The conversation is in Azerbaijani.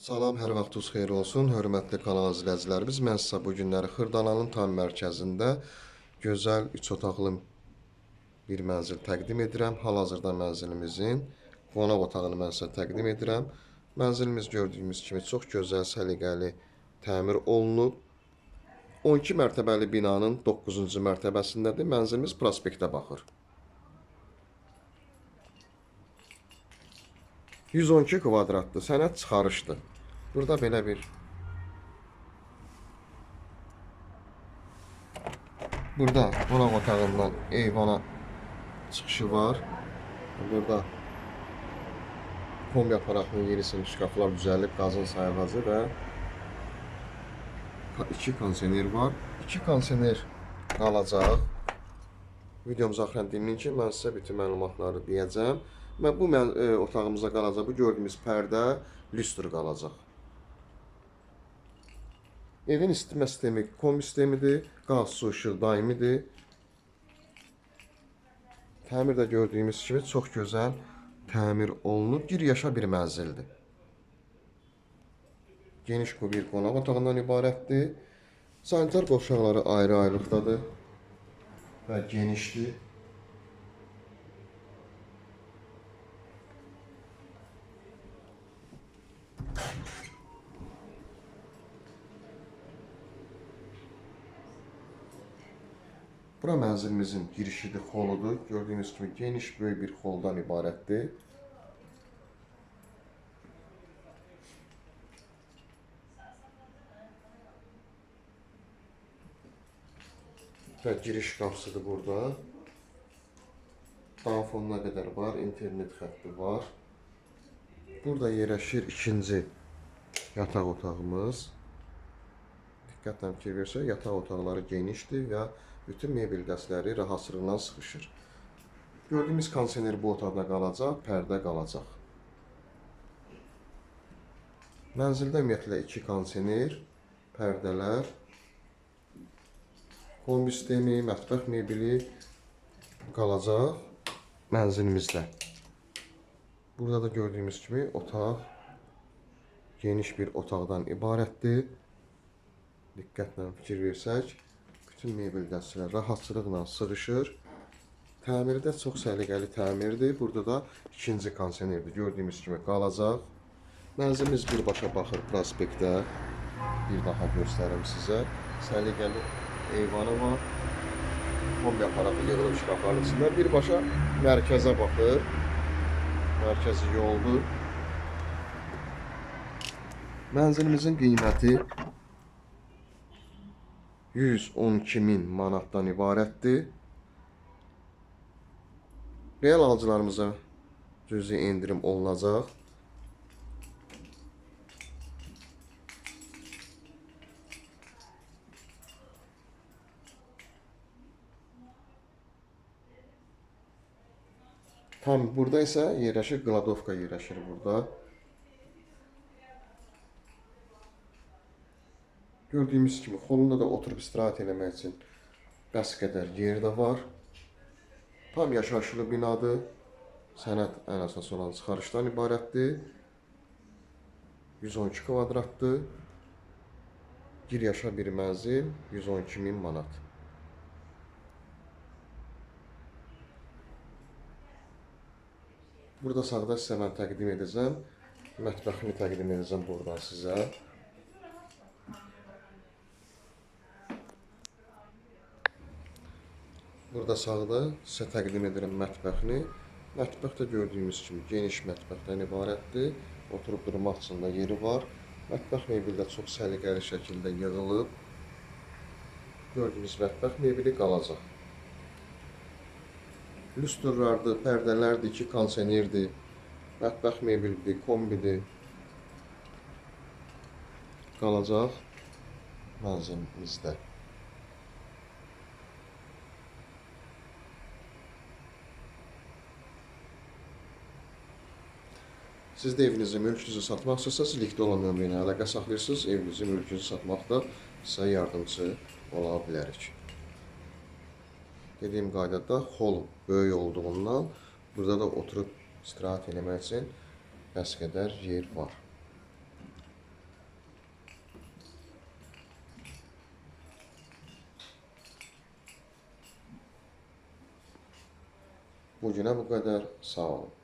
Salam, hər vaxtınız xeyir olsun, hörmətli kanal izləyicilərimiz. Mən sizə bu günləri Xırdalanın tam mərkəzində gözəl 3 otaqlı bir mənzil təqdim edirəm. Hal-hazırda mənzilimizin qonaq otağını mən sizə təqdim edirəm. Mənzilimiz gördüyümüz kimi çox gözəl, səliqəli təmir olunub. 12 mərtəbəli binanın 9-cu mərtəbəsindədir. Mənzilimiz prospektə baxır. 112 kvadratlı sənət çıxarışdır. Burada belə bir Burada qonaq otağından eyvana çıxışı var. Burada kombi aparatının yerisinin şkaflar düzəlib, qazın sayğacı və iki kondisioner var. İki kondisioner qalacaq. Videomuzu axıran dinləyin ki, mən sizə bütün məlumatları deyəcəm. Və bu mən e, otağımızda qalacaq. Bu gördüyümüz pərdə lüstr qalacaq. Evin isitmə sistemi kombi sistemidir. Qaz, su, işıq daimidir. Təmir də gördüyümüz kimi çox gözəl təmir olunub. Bir yaşa bir mənzildir. Geniş bir qonaq otağından ibarətdir. Sanitar qovşaqları ayrı-ayrılıqdadır və genişdir. Bura mənzilimizin girişidir, xoludur. Gördüyünüz kimi geniş böyük bir xoldan ibarətdir. Və giriş qapısıdır burada. Danfonuna qədər var, internet xətti var. Burada yerləşir ikinci yataq otağımız. Diqqətlə fikir versək, yataq otaqları genişdir və bütün mebel dəstləri rahatsızlıqla sıxışır. Gördüyümüz kondisioner bu otaqda qalacaq, pərdə qalacaq. Mənzildə ümumiyyətlə iki kondisioner, pərdələr, kombi sistemi, mətbəx mebeli qalacaq mənzilimizdə. Burada da gördüyümüz kimi otaq geniş bir otaqdan ibarətdir. Diqqətlə fikir versək, bütün mebel dəstələr rahatçılıqla sığışır. Təmiri də çox səliqəli təmirdir. Burada da ikinci kondisionerdir. Gördüyümüz kimi qalacaq. Mənzilimiz birbaşa baxır prospektə. Bir daha göstərim sizə. Səliqəli eyvanı var. Kombi aparatı yığılıb şkafların içində. Birbaşa mərkəzə baxır. Mərkəzi yoldur. Mənzilimizin qiyməti 112 min manatdan ibarətdir. Real alıcılarımıza cüzi endirim olunacaq. Tam burada isə yerləşir, Qladovka yerləşir burada. Gördüyümüz kimi xolunda da oturub istirahət eləmək üçün bəs qədər yer də var. Tam yaşayışlı binadır. Sənət ən əsas olan çıxarışdan ibarətdir. 112 kvadratdır. Bir yaşa bir mənzil 112 min manat. Burada sağda sizə mən təqdim edəcəm. Mətbəxini təqdim edəcəm buradan sizə. Burada sağda sizə təqdim edirəm mətbəxini. Mətbəx də gördüyümüz kimi geniş mətbəxdən ibarətdir. Oturub durmaq üçün də yeri var. Mətbəx mebeli də çox səliqəli şəkildə yığılıb. Gördüyünüz mətbəx mebeli qalacaq. Lüstrlardır, pərdələrdir, iki kondisionerdir. Mətbəx mebelidir, kombidir. Qalacaq mənzilimizdə. Siz də evinizi, mülkünüzü satmaq istəyirsiniz, siz olan nömrə ilə əlaqə saxlayırsınız, evinizi, mülkünüzü satmaqda sizə yardımcı ola bilərik. Dediyim qaydada hol böyük olduğundan burada da oturub istirahat eləmək üçün bəs qədər yer var. Bu günə bu qədər. Sağ olun.